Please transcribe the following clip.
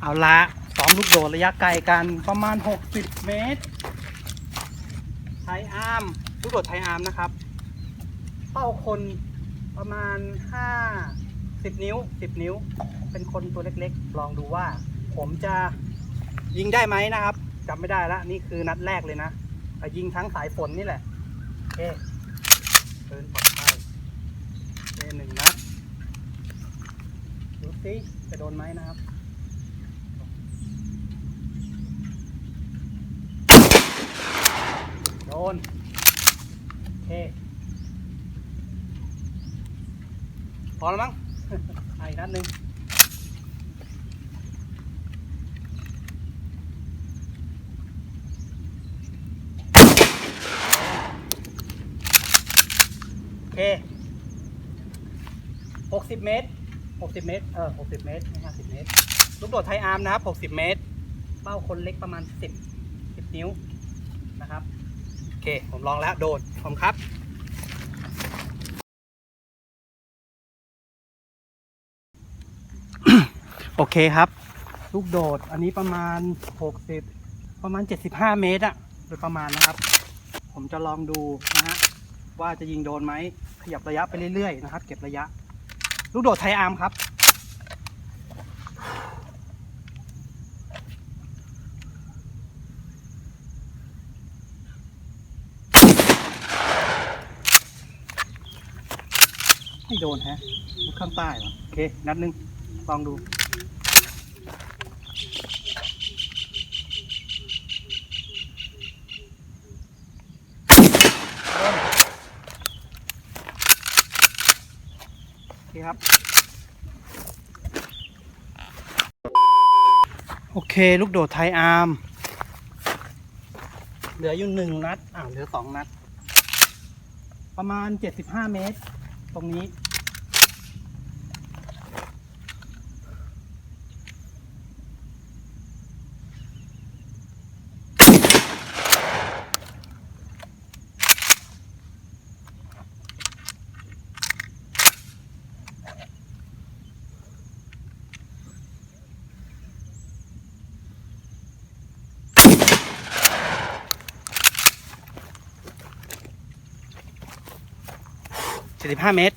เอาละซ้อมลูกโดดระยะไกลกันประมาณ 60 เมตร ไทอาร์มลูกโดดไทอาร์มนะครับ เป้าคนประมาณ 5 10 นิ้ว 10 นิ้ว เป็นคนตัวเล็กๆ ลองดูว่า ผมจะยิงได้ไหมนะครับจำไม่ได้ละนี่คือนัดแรกเลยนะยิงทั้งสายฝนนี่แหละ โอเคเดินปลอดภัยโอเคหนึ่งนัดดูสิจะโดนไหมนะครับ โด นโอเคพอแล้วมั้งอีกนัดหนึ่งโอเคหกสิบเมตร60เมตร เออ60เมตรไม่50เมตร ลูกโดดไทยอาร์มนะครับ60เมตร เป้าคนเล็กประมาณ10 10นิ้วนะครับ เคผมลองแล้วโดดผมครับโอเคครับ ลูกโดดอันนี้ประมาณ 60 ประมาณ 75 เมตรอะโดยประมาณนะครับ ผมจะลองดูนะฮะว่าจะยิงโดนไหมขยับระยะไปเรื่อยๆนะครับ เก็บระยะ ลูกโดดไทยอาร์มครับ ไม่โดนฮะมุดข้างใต้เหรอโอเค นัดหนึ่งลองดู โอเคครับ โอเค ลูกโดดไทยอาร์ม เหลืออยู่หนึ่งนัด อ่าเหลือสองนัด ประมาณ75เมตร ตรงนี้ 75 เมตร